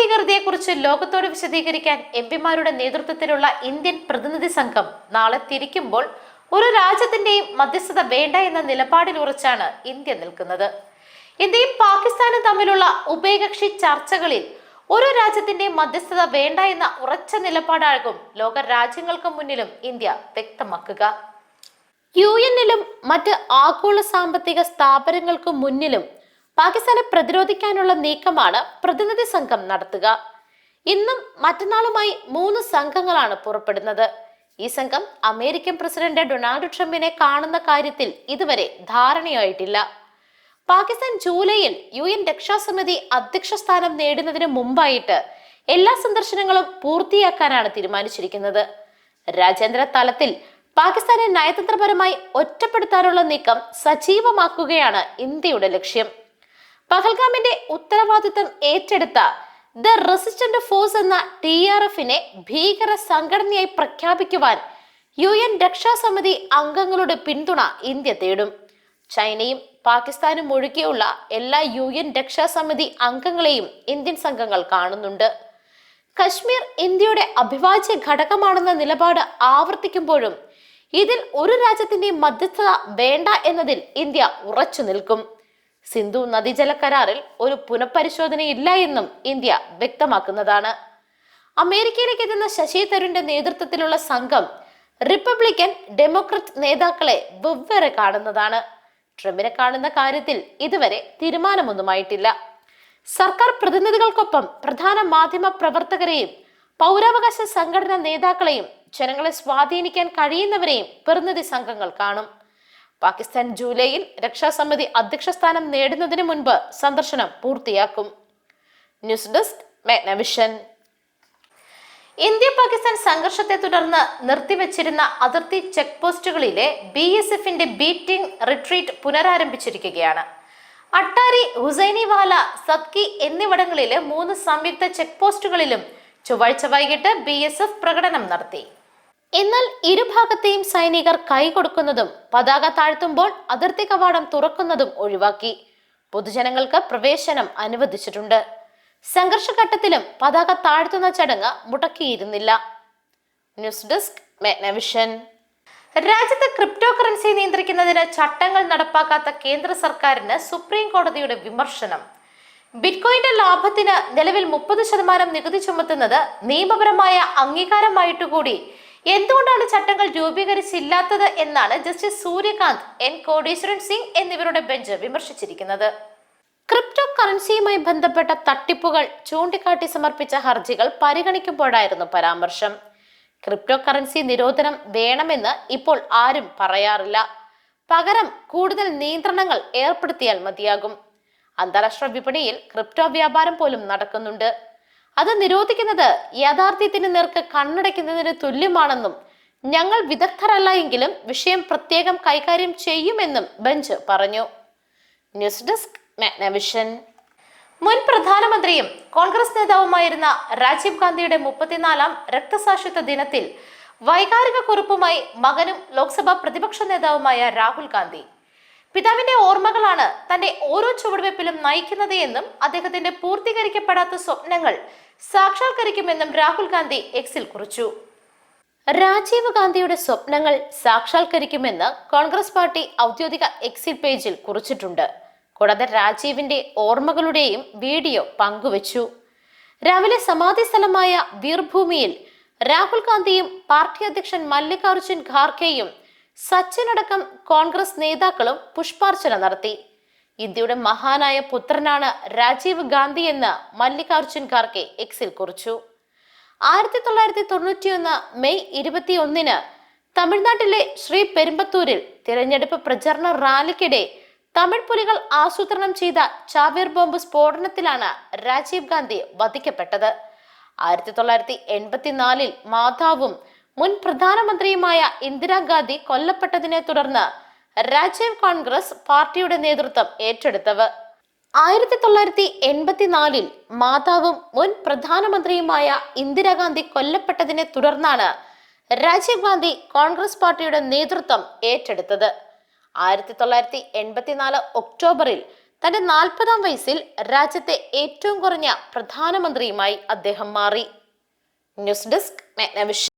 മതഭീകരതയെക്കുറിച്ച് ലോകത്തോട് വിശദീകരിക്കാൻ എം പിമാരുടെ നേതൃത്വത്തിലുള്ള ഇന്ത്യൻ പ്രതിനിധി സംഘം നാളെ തിരിക്കുമ്പോൾ ഒരു രാജ്യത്തിന്റെയും മധ്യസ്ഥത വേണ്ട എന്ന നിലപാടിൽ ഉറച്ചാണ് ഇന്ത്യ നിൽക്കുന്നത്. ഇന്ത്യയും പാകിസ്ഥാനും തമ്മിലുള്ള ഉഭയകക്ഷി ചർച്ചകളിൽ ഒരു രാജ്യത്തിന്റെയും മധ്യസ്ഥത വേണ്ട എന്ന ഉറച്ച നിലപാടാകും ലോക രാജ്യങ്ങൾക്ക് മുന്നിലും ഇന്ത്യ വ്യക്തമാക്കുക. യു എന്നിലും മറ്റ് ആഗോള സാമ്പത്തിക സ്ഥാപനങ്ങൾക്ക് മുന്നിലും പാകിസ്ഥാനെ പ്രതിരോധിക്കാനുള്ള നീക്കമാണ് പ്രതിനിധി സംഘം നടത്തുക. ഇന്നും മറ്റന്നാളുമായി മൂന്ന് സംഘങ്ങളാണ് പുറപ്പെടുന്നത്. ഈ സംഘം അമേരിക്കൻ പ്രസിഡന്റ് ഡൊണാൾഡ് ട്രംപിനെ കാണുന്ന കാര്യത്തിൽ ഇതുവരെ ധാരണയായിട്ടില്ല. പാകിസ്ഥാൻ ജൂലൈയിൽ യു എൻ രക്ഷാസമിതി അധ്യക്ഷ സ്ഥാനം നേടുന്നതിന് മുമ്പായിട്ട് എല്ലാ സന്ദർശനങ്ങളും പൂർത്തിയാക്കാനാണ് തീരുമാനിച്ചിരിക്കുന്നത്. രാജ്യാന്തര തലത്തിൽ പാകിസ്ഥാനെ നയതന്ത്രപരമായി ഒറ്റപ്പെടുത്താനുള്ള നീക്കം സജീവമാക്കുകയാണ് ഇന്ത്യയുടെ ലക്ഷ്യം. പഹൽഗാമിന്റെ ഉത്തരവാദിത്തം ഏറ്റെടുത്ത ദ റെസിസ്റ്റന്റ് ഫോഴ്സ് എന്ന ടി ആർ എഫിനെ ഭീകര സംഘടനയായി പ്രഖ്യാപിക്കുവാൻ യു എൻ രക്ഷാസമിതി അംഗങ്ങളുടെ പിന്തുണ ഇന്ത്യ തേടും. ചൈനയും പാകിസ്ഥാനും ഒഴികെയുള്ള എല്ലാ യു എൻ രക്ഷാസമിതി അംഗങ്ങളെയും ഇന്ത്യൻ സംഘങ്ങൾ കാണുന്നുണ്ട്. കശ്മീർ ഇന്ത്യയുടെ അഭിവാജ്യ ഘടകമാണെന്ന നിലപാട് ആവർത്തിക്കുമ്പോഴും ഇതിൽ ഒരു രാജ്യത്തിന്റെ മധ്യസ്ഥത വേണ്ട എന്നതിൽ ഇന്ത്യ ഉറച്ചു നിൽക്കും സിന്ധു നദീജല കരാറിൽ ഒരു പുനഃപരിശോധനയില്ല എന്നും ഇന്ത്യ വ്യക്തമാക്കുന്നതാണ്. അമേരിക്കയിലേക്ക് എത്തുന്ന ശശി തരൂരിന്റെ നേതൃത്വത്തിലുള്ള സംഘം റിപ്പബ്ലിക്കൻ ഡെമോക്രറ്റ് നേതാക്കളെ വെവ്വേറെ കാണുന്നതാണ്. ട്രംപിനെ കാണുന്ന കാര്യത്തിൽ ഇതുവരെ തീരുമാനമൊന്നുമായിട്ടില്ല. സർക്കാർ പ്രതിനിധികൾക്കൊപ്പം പ്രധാന മാധ്യമ പ്രവർത്തകരെയും പൗരാവകാശ സംഘടനാ നേതാക്കളെയും ജനങ്ങളെ സ്വാധീനിക്കാൻ കഴിയുന്നവരെയും പ്രതിനിധി സംഘങ്ങൾ കാണും. പാകിസ്ഥാൻ ജൂലൈയിൽ രക്ഷാസമിതി അധ്യക്ഷ സ്ഥാനം നേടുന്നതിന് മുൻപ് സന്ദർശനം പൂർത്തിയാക്കും. ന്യൂസ് ഡെസ്ക് മെഗ്നവിഷൻ ഇന്ത്യ പാകിസ്ഥാൻ സംഘർഷത്തെ തുടർന്ന് നിർത്തിവച്ചിരുന്ന അതിർത്തി ചെക്ക് പോസ്റ്റുകളിലെ ബി എസ് എഫിന്റെ ബീറ്റിംഗ് റിട്രീറ്റ് പുനരാരംഭിച്ചിരിക്കുകയാണ്. അട്ടാരി ഹുസൈനിവാല സത്കി എന്നിവിടങ്ങളിലെ മൂന്ന് സംയുക്ത ചെക്ക് പോസ്റ്റുകളിലും ചൊവ്വാഴ്ച വൈകിട്ട് ബി എസ് എഫ് പ്രകടനം നടത്തി. എന്നാൽ ഇരുഭാഗത്തെയും സൈനികർ കൈകൊടുക്കുന്നതും പതാക താഴ്ത്തുമ്പോൾ അതിർത്തി കവാടം തുറക്കുന്നതും ഒഴിവാക്കി. പൊതുജനങ്ങൾക്ക് പ്രവേശനം അനുവദിച്ചിട്ടുണ്ട്. സംഘർഷഘട്ടത്തിലും പതാക താഴ്ത്തുന്ന ചടങ്ങ് മുടക്കിയിരുന്നില്ല. News desk മെഗ്നവിഷൻ. രാജ്യത്ത് ക്രിപ്റ്റോ കറൻസി നിയന്ത്രിക്കുന്നതിന് ചട്ടങ്ങൾ നടപ്പാക്കാത്ത കേന്ദ്ര സർക്കാരിന് സുപ്രീം കോടതിയുടെ വിമർശനം. ബിറ്റ്കോയിന്റെ ലാഭത്തിന് നിലവിൽ മുപ്പത് ശതമാനം നികുതി ചുമത്തുന്നത് നിയമപരമായ അംഗീകാരമായിട്ടുകൂടി എന്തുകൊണ്ടാണ് ചട്ടങ്ങൾ രൂപീകരിച്ചില്ലാത്തത് എന്നാണ് ജസ്റ്റിസ് സൂര്യകാന്ത് എൻ. കോടീശ്വരൻ സിംഗ് എന്നിവരുടെ ബെഞ്ച് വിമർശിച്ചിരിക്കുന്നത്. ക്രിപ്റ്റോ കറൻസിയുമായി ബന്ധപ്പെട്ട തട്ടിപ്പുകൾ ചൂണ്ടിക്കാട്ടി സമർപ്പിച്ച ഹർജികൾ പരിഗണിക്കുമ്പോഴായിരുന്നു പരാമർശം. ക്രിപ്റ്റോ കറൻസി നിരോധനം വേണമെന്ന് ഇപ്പോൾ ആരും പറയാറില്ല. പകരം കൂടുതൽ നിയന്ത്രണങ്ങൾ ഏർപ്പെടുത്തിയാൽ മതിയാകും. അന്താരാഷ്ട്ര വിപണിയിൽ ക്രിപ്റ്റോ വ്യാപാരം പോലും നടക്കുന്നുണ്ട്. അത് നിരോധിക്കുന്നത് യാഥാർത്ഥ്യത്തിന് നേർക്ക് കണ്ണടയ്ക്കുന്നതിന് തുല്യമാണെന്നും ഞങ്ങൾ വിദഗ്ധരല്ല എങ്കിലും വിഷയം പ്രത്യേകം കൈകാര്യം ചെയ്യുമെന്നും ബെഞ്ച് പറഞ്ഞു. News desk Magnavision. മുൻ പ്രധാനമന്ത്രിയും കോൺഗ്രസ് നേതാവുമായിരുന്ന രാജീവ് ഗാന്ധിയുടെ മുപ്പത്തിനാലാം രക്തസാക്ഷിത്വ ദിനത്തിൽ വൈകാരിക കുറിപ്പുമായി മകനും ലോക്സഭാ പ്രതിപക്ഷ നേതാവുമായ രാഹുൽ ഗാന്ധി പിതാവിന്റെ ഓർമ്മകളാണ് തന്റെ ഓരോ ചുവടുവെപ്പിലും നയിക്കുന്നത് എന്നും അദ്ദേഹത്തിന്റെ പൂർത്തീകരിക്കപ്പെടാത്ത സ്വപ്നങ്ങൾ സാക്ഷാത്കരിക്കുമെന്നും രാഹുൽ ഗാന്ധി എക്സിൽ കുറിച്ചു. രാജീവ് ഗാന്ധിയുടെ സ്വപ്നങ്ങൾ സാക്ഷാത്കരിക്കുമെന്ന് കോൺഗ്രസ് പാർട്ടി ഔദ്യോഗിക എക്സിറ്റ് പേജിൽ കുറിച്ചിട്ടുണ്ട്. കൂടാതെ രാജീവിന്റെ ഓർമ്മകളുടെയും വീഡിയോ പങ്കുവച്ചു. രാവിലെ സമാധി സ്ഥലമായ വീർഭൂമിയിൽ രാഹുൽ ഗാന്ധിയും പാർട്ടി അധ്യക്ഷൻ മല്ലികാർജുൻ ഖാർഗെയും സച്ചിനടക്കം കോൺഗ്രസ് നേതാക്കളും പുഷ്പാർച്ചന നടത്തി. ഇന്ത്യയുടെ മഹാനായ പുത്രനാണ് രാജീവ് ഗാന്ധി എന്ന് മല്ലികാർജുൻ ഖാർഗെ എക്സിൽ കുറിച്ചു. ആയിരത്തി തൊള്ളായിരത്തി തൊണ്ണൂറ്റിയൊന്ന് മെയ് ഇരുപത്തി ഒന്നിന് തമിഴ്നാട്ടിലെ ശ്രീ പെരുമ്പത്തൂരിൽ തിരഞ്ഞെടുപ്പ് പ്രചരണ റാലിക്കിടെ തമിഴ് പുലികൾ ആസൂത്രണം ചെയ്ത ചാവേർ ബോംബ് സ്ഫോടനത്തിലാണ് രാജീവ് ഗാന്ധി വധിക്കപ്പെട്ടത്. ആയിരത്തി തൊള്ളായിരത്തി എൺപത്തിനാലിൽ മാതാവും മുൻ പ്രധാനമന്ത്രിയുമായ ഇന്ദിരാഗാന്ധി കൊല്ലപ്പെട്ടതിനെ തുടർന്ന് രാജീവ് കോൺഗ്രസ് പാർട്ടിയുടെ നേതൃത്വം ഏറ്റെടുത്തത്. ആയിരത്തി തൊള്ളായിരത്തി എൺപത്തിനാലിൽ മാതാവും മുൻ പ്രധാനമന്ത്രിയുമായ ഇന്ദിരാഗാന്ധി കൊല്ലപ്പെട്ടതിനെ തുടർന്നാണ് രാജീവ് ഗാന്ധി കോൺഗ്രസ് പാർട്ടിയുടെ നേതൃത്വം ഏറ്റെടുത്തത്. ആയിരത്തി തൊള്ളായിരത്തി എൺപത്തിനാല് ഒക്ടോബറിൽ തന്റെ നാൽപ്പതാം വയസ്സിൽ രാജ്യത്തെ ഏറ്റവും കുറഞ്ഞ പ്രധാനമന്ത്രിയുമായി അദ്ദേഹം മാറി. News desk മെഗ്നവിഷൻ